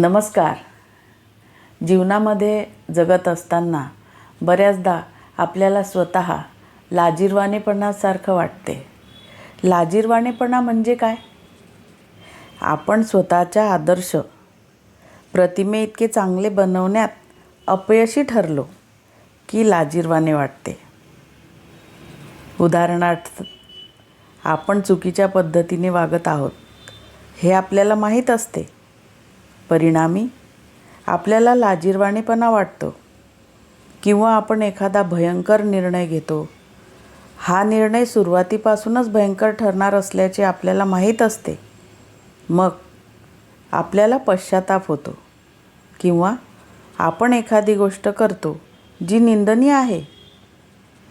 नमस्कार. जीवनामध्ये जगत असताना बऱ्याचदा आपल्याला स्वतः लाजीरवाणेपणासारखं वाटते. लाजीरवाणेपणा म्हणजे काय? आपण स्वतःच्या आदर्श प्रतिमे इतके चांगले बनवण्यात अपयशी ठरलो की लाजीरवाणे वाटते. उदाहरणार्थ आपण चुकीच्या पद्धतीने वागत आहोत हे आपल्याला माहीत असते. परिणामी आपल्याला लाजीरवाणेपणा वाटतो. किंवा आपण एखादा भयंकर निर्णय घेतो. हा निर्णय सुरुवातीपासूनच भयंकर ठरणार असल्याचे आपल्याला माहीत असते. मग आपल्याला पश्चाताप होतो. किंवा आपण एखादी गोष्ट करतो जी निंदनीय आहे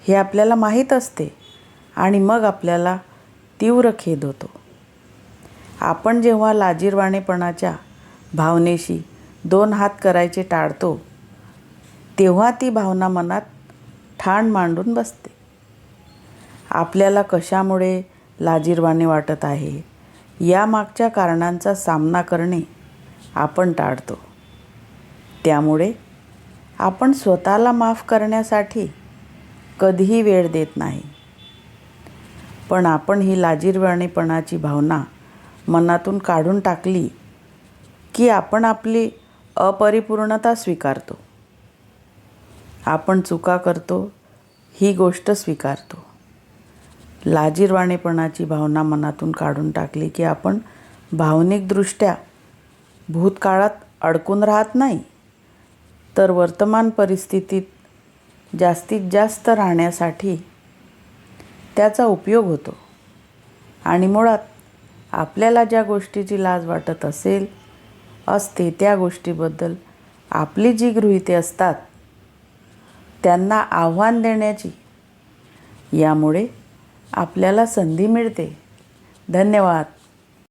हे आपल्याला माहीत असते आणि मग आपल्याला तीव्र खेद होतो. आपण जेव्हा लाजीरवाणेपणाच्या भावनेशी दोन हात करायचे टाळतो तेव्हा ती भावना मनात ठाण मांडून बसते. आपल्याला कशामुळे लाजीरवाने वाटत आहे? या मागच्या कारणांचा सामना करणे आपण टाळतो. त्यामुळे आपण स्वतःला माफ करण्यासाठी कधीही वेळ देत नाही. पण आपण ही लाजीरवाणेपणाची भावना मनातून काढून टाकली की आपण आपली अपरिपूर्णता स्वीकारतो. आपण चुका करतो ही गोष्ट स्वीकारतो. लाजीरवाणेपणाची भावना मनातून काढून टाकली की आपण भावनिकदृष्ट्या भूतकाळात अडकून राहत नाही तर वर्तमान परिस्थितीत जास्तीत जास्त राहण्यासाठी त्याचा उपयोग होतो. आणि मुळात आपल्याला ज्या गोष्टीची लाज वाटत असेल असते त्या गोष्टीबद्दल. आपली जी गृहिते असतात त्यांना आव्हान देण्याची यामुळे आपल्याला संधी मिळते. धन्यवाद.